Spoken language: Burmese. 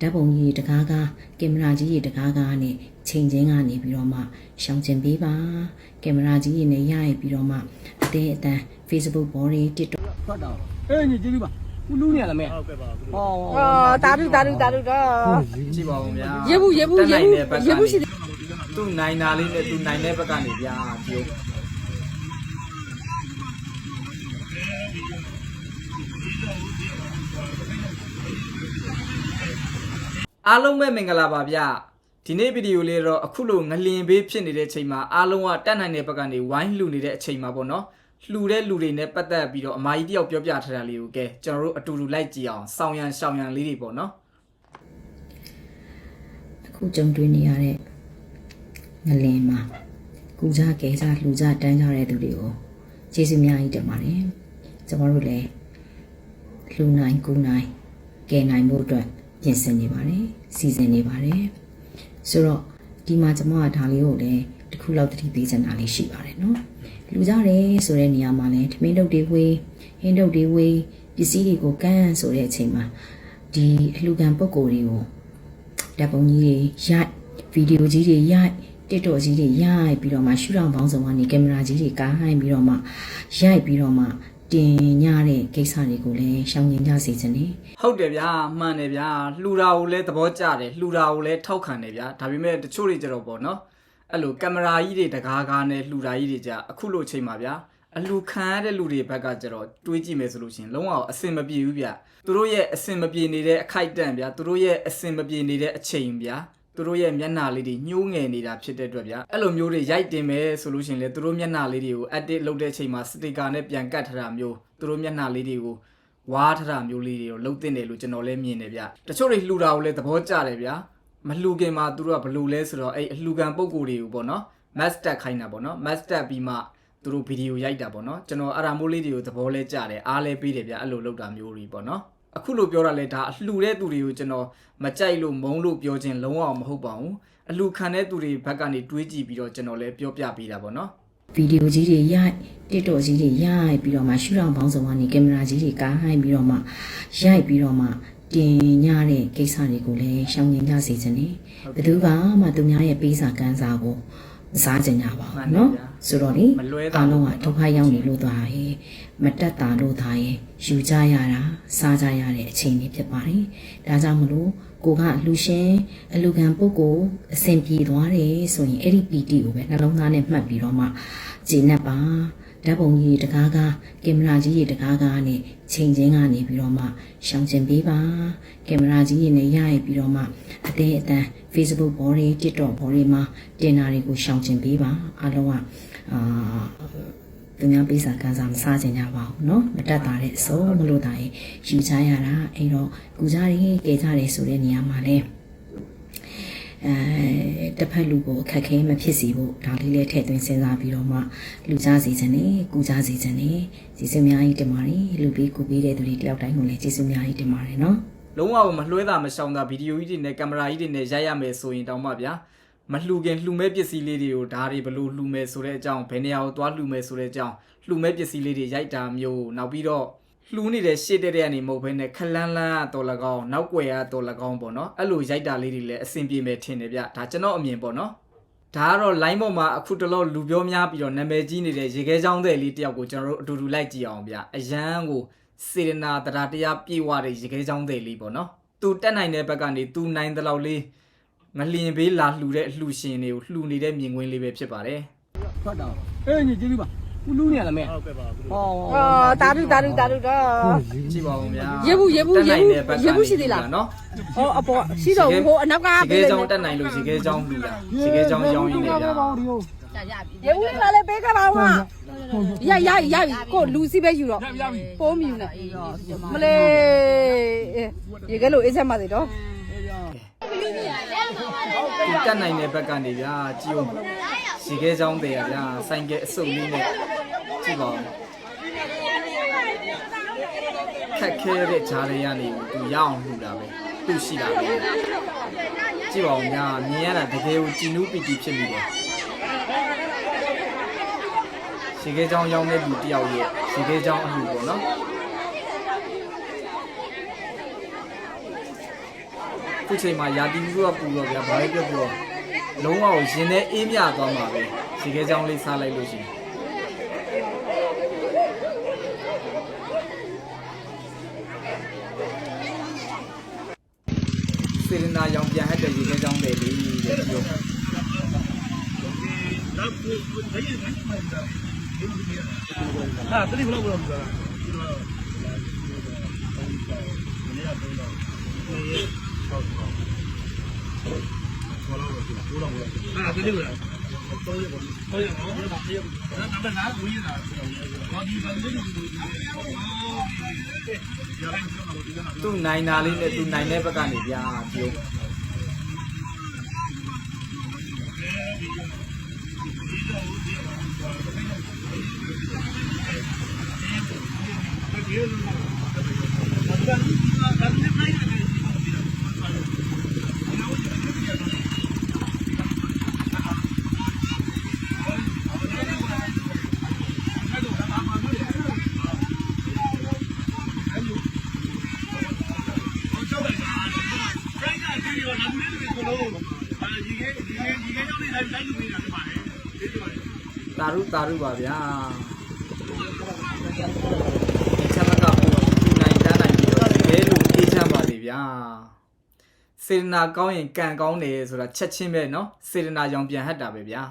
ဓာတ်ပုံကြီးတကားကားကင်မရာကြီးတကားကားနဲ့ချိန်ချင်းကနေပြီးတော့မှရှောင်ကျင်ပေးပါကင်မရာကြီးနဲ့ရရပြီးတော့မှအသေးအတန် Facebook ဘော်တွေ TikTok ထွက်တော့အေးညီကြည့်ပြီးပါဦးလူးနေရလားမဲဟုတ်ကဲ့ပါဟောအော်တာတုတာတုတာတုတော့ကြည့်ပါဦးဗျာရေဘူးရေဘူးတက်ရေနိုင်ဘူးတဲ့ဘက်ရေဘူးရှိကနေတယ်သူ့နိုင်တာလေးနဲ့သူ့နိုင်တဲ့ဘက်ကနေဗျာကြည့်ဦး အားလုံးပဲမင်္ဂလာပါဗျဒီနေ့ဗီဒီယိုလေးတော့အခုလိုငလင်ဘေးဖြစ်နေတဲ့ချိန်မှာအားလုံးကတက်နိုင်တဲ့ဘက်ကနေဝိုင်းလှူနေတဲ့အချိန်မှာပေါ့နော်လှူတဲ့လူတွေနဲ့ပတ်သက်ပြီးတော့အမကြီးတယောက်ပြောပြထားတာလေးကိုကဲကျွန်တော်တို့အတူတူလိုက်ကြည့်အောင်ဆောင်းရန်ရှောင်းရန်လေးတွေပေါ့နော်အခုကြုံတွေ့နေရတဲ့ငလင်မှာကူစားကဲစားလှူစားတန်းကြတဲ့သူတွေကိုကျေးဇူးများကြီးတင်ပါတယ်ကျွန်တော်တို့လည်းလှူနိုင်ကူနိုင်ကဲနိုင်မှုအတွက် ပြင်ဆင်နေပါတယ်စီစဉ်နေပါတယ်ဆိုတော့ဒီမှာကျွန်မကဒါလေးကိုလည်းတစ်ခုလောက်သတိပေးချင်တာလေးရှိပါတယ်နော်လူကြတယ်ဆိုတဲ့နေရာမှာလည်းထမင်းတုပ်တွေဝေးဟင်းတုပ်တွေဝေးပစ္စည်းတွေကိုကန်းဆိုတဲ့အချိန်မှာဒီအလှူခံပုံကိုယ်တွေကိုဓာတ်ပုံကြီးတွေရိုက်ဗီဒီယိုကြီးတွေရိုက်တစ်တော်ကြီးတွေရိုက်ပြီးတော့မှရှူထောင်ပေါင်းစုံကနေကင်မရာကြီးတွေကားဟိုင်းပြီးတော့မှရိုက်ပြီးတော့မှ တင်ညတဲ့ကိစ္စတွေကိုလည်းရှောင်ကျဉ်ကြစေချင်တယ်ဟုတ်တယ်ဗျာမှန်တယ်ဗျာလှူတာကိုလည်းသဘောကျတယ်လှူတာကိုလည်းထောက်ခံတယ်ဗျာဒါပေမဲ့တချို့တွေကြတော့ပေါ့နော်အဲ့လိုကင်မရာကြီးတွေတကားကားနဲ့လှူတာကြီးတွေကြအခုလိုချိန်ပါဗျာအလှခံရတဲ့လူတွေဘက်ကကြတော့တွေးကြည့်မယ်ဆိုလို့ရှရင်လုံးဝအဆင်မပြေဘူးဗျာသူတို့ရဲ့အဆင်မပြေနေတဲ့အခိုက်အတန့်ဗျာသူတို့ရဲ့အဆင်မပြေနေတဲ့အချိန်ဗျာ သူတို့ရဲ့မျက်နှာလေးတွေညှိုးငယ်နေတာဖြစ်တဲ့အတွက်ဗျာအဲ့လိုမျိုးတွေရိုက်တင်မယ်ဆိုလို့ရှရင်လေသူတို့မျက်နှာလေးတွေကို edit လုပ်တဲ့အချိန်မှာစတစ်ကာနဲ့ပြန်ကတ်ထားတာမျိုးသူတို့မျက်နှာလေးတွေကိုဝါထတာမျိုးလေးတွေကိုလှုပ်တင်တယ်လို့ကျွန်တော်လည်းမြင်တယ်ဗျတချို့တွေလှူတာကိုလည်းသဘောကျတယ်ဗျမလှူခင်မှာသူတို့ကဘလို့လဲဆိုတော့အဲ့အလှူခံပုံကိုယ်တွေကိုပေါ့နော် master ခိုင်းတာပေါ့နော် master ပြီးမှသူတို့ဗီဒီယိုရိုက်တာပေါ့နော်ကျွန်တော်အရာမိုးလေးတွေကိုသဘောလဲကျတယ်အားလဲပေးတယ်ဗျအဲ့လိုလှုပ်တာမျိုးတွေပေါ့နော် အခုလိုပြောတာလဲဒါအလှူတဲ့သူတွေကိုကျွန်တော်မကြိုက်လို့မုန်းလို့ပြောခြင်းလုံးဝမဟုတ်ပါဘူးအလှူခံတဲ့သူတွေဘက်ကနေတွေးကြည့်ပြီးတော့ကျွန်တော်လည်းပြောပြပေးတာပေါ့နော်ဗီဒီယိုကြီးတွေရိုက်တစ်တော်ကြီးတွေရိုက်ပြီးတော့မှရှူထောင်ပေါင်းစုံကနေကင်မရာကြီးတွေကားဟိုင်းပြီးတော့မှရိုက်ပြီးတော့မှတင်ညတဲ့ကိစ္စတွေကိုလည်းရှောင်ကျဉ်ကြစေချင်တယ်ဘယ်သူကမှသူများရဲ့ပေးစာကမ်းစာကိုမ စားကြညာပါဘူးနော်ဆိုတော့လေအားလုံးကဒုက္ခရောက်နေလို့သားရဲ့မတက်တာလို့သားရဲ့ယူကြရတာစားကြရတဲ့အချိန်လေးဖြစ်ပါတယ်ဒါကြောင့်မလို့ကိုကအလူရှင်အလူခံပုဂ္ဂိုလ်အစဉ်ပြေသွားတယ်ဆိုရင်အဲ့ဒီပီတိကိုပဲနှလုံးသားနဲ့မှတ်ပြီးတော့မှကျေနပ်ပါ ဓာတ်ပုံကြီးတကားကားကင်မရာကြီးတကားကားနဲ့ချိန်ချင်းကနေပြီးတော့မှရှောင်ကျင်ပေးပါကင်မရာကြီးနဲ့ရရပြီးတော့မှအသေးအတန် Facebook ဘော်တွေ TikTok ဘော်တွေမှာတင်တာတွေကိုရှောင်ကျင်ပေးပါအားလုံးကအာ သူများပေးစာကန်စာမစားကြင်ကြပါဘူးเนาะမတက်တာတဲ့အစုံမလို့တာရင်ယူချရတာအဲ့တော့ကူကြရကဲကြတယ်ဆိုတဲ့နေရာမှာလဲအဲ တစ်ဖက်လူကိုအခက်ခဲမဖြစ်စေဖို့ဒါလေးလည်းထည့်သွင်းစဉ်းစားပြီးတော့မှလူကြားစီခြင်းနဲ့ကုကြားစီခြင်းနဲ့ကျေးဇူးအများကြီးတင်ပါတယ်လူပြီးကုပြီးတဲ့သူတွေတယောက်တိုင်းကိုလည်းကျေးဇူးအများကြီးတင်ပါတယ်နော်လုံးဝမလွှဲတာမရှောင်တာဗီဒီယိုကြီးတွေနဲ့ကင်မရာကြီးတွေနဲ့ရိုက်ရမယ်ဆိုရင်တောင်မှဗျာမလှူခင်လှူမဲ့ပစ္စည်းလေးတွေကိုဒါတွေဘလို့လှူမယ်ဆိုတဲ့အကြောင်းဘယ်နေရာကိုသွားလှူမယ်ဆိုတဲ့အကြောင်းလှူမဲ့ပစ္စည်းလေးတွေရိုက်တာမျိုးနောက်ပြီးတော့ လှူနေတဲ့ရှေ့တဲ့တဲ့ကနေမဟုတ်ဘဲနဲ့ခလန်းလန်းတော်၎င်းနောက်ွယ်ရတော်၎င်းပေါ့နော်အဲ့လိုရိုက်တာလေးတွေလည်းအဆင်ပြေမယ်ထင်တယ်ဗျဒါကျွန်တော်အမြင်ပေါ့နော်ဒါကတော့ line ပေါ်မှာအခုတလောလူပြောများပြီးတော့နာမည်ကြီးနေတဲ့ရေခဲချောင်းတဲ့လေးတယောက်ကိုကျွန်တော်တို့အတူတူလိုက်ကြည့်အောင်ဗျအရန်ကိုစေရနာတရားတရားပြေဝတဲ့ရေခဲချောင်းတဲ့လေးပေါ့နော်သူတက်နိုင်တဲ့ဘက်ကနေသူနိုင်တဲ့လောက်လေးငလျင်ဘေးလာလှူတဲ့အလှူရှင်တွေကိုလှူနေတဲ့မြင်ကွင်းလေးပဲဖြစ်ပါတယ်ထွက်တော့အေးညီကြည့်ပြီး ပါဦးလူးနေရလားမဲဟုတ်ကဲ့ပါဟောအော်တာတုတာတုတာတုတော့ကြည့်ပါဦးဗျာရေဘူးရေဘူးတက်နိုင်တဲ့ရေဘူးဘက်ကနေရေဘူးရှိသေးလားနော်ဟောအပေါ်ရှိတော့ဘူးဟိုအနောက်ကရေပေးခဲလိုက်ချောင်းတက်နိုင်လို့ရေခဲချောင်းလှူတာရေခဲချောင်းရောင်းရင်းနေဗျာရေဘူးလေးပါလေပေးခဲ့ပါဦးမရရရကိုလူစီပဲယူတော့ပိုးမြူနေမလေးရေကလို့အေးဆက်ပါသေးတော့သူတက်နိုင်တဲ့ဘက်ကနေဗျာကြည့်ဦးရေခဲချောင်းတဲ့ဗျာဆိုင်ကဲအစုပ်လေးနဲ့ ကြည့်ပါဦးခက်ခဲတဲ့ဂျားတွေကနေသူရအောင်လှူတာပဲသူရှိတာပဲကြည့်ပါဦးညာမြင်ရတာတကယ်ကိုကြည်နူးပီတီဖြစ်မိတယ်ရေခဲချောင်းရောင်းတဲ့လူတယောက်ရဲ့ရေခဲချောင်းအမှုပေါ့နော်ခုချိန်မှာရာတီဥတုကပူတော့ဗျာဘာပဲပြောပြောလုံးဝကိုရင်ထဲအေးမြသွားမှာပဲရေခဲချောင်းလေးစားလိုက်လို့ရှိရင် စေရနာရောင်ပြန်ဟက်တဲ့ရေခဲချောင်းပဲလေတဲ့ပြောဟာတတိဘလောက်ဘလောက်ပြောတာဟာတတိဘလောက် တော့ရပါတော့ရပါတော့ဒါပေမဲ့ငါကိုရတာဘာဒီဘာ ဒီ သူ့နိုင်တာလေးနဲ့သူ့နိုင်တဲ့ဘက်ကနေဗျာပြော တာရုတာရုပါဗျာချမ်းသာကပူသူနိုင်တန်းနိုင်ပြီးတော့တကယ်လို့အေးချမ်းပါလေဗျာစေရနာကောင်းရင်ကံကောင်းတယ်ဆိုတာချက်ချင်းပဲเนาะစေရနာရောင်ပြန်ဟတ်တာပဲဗျာ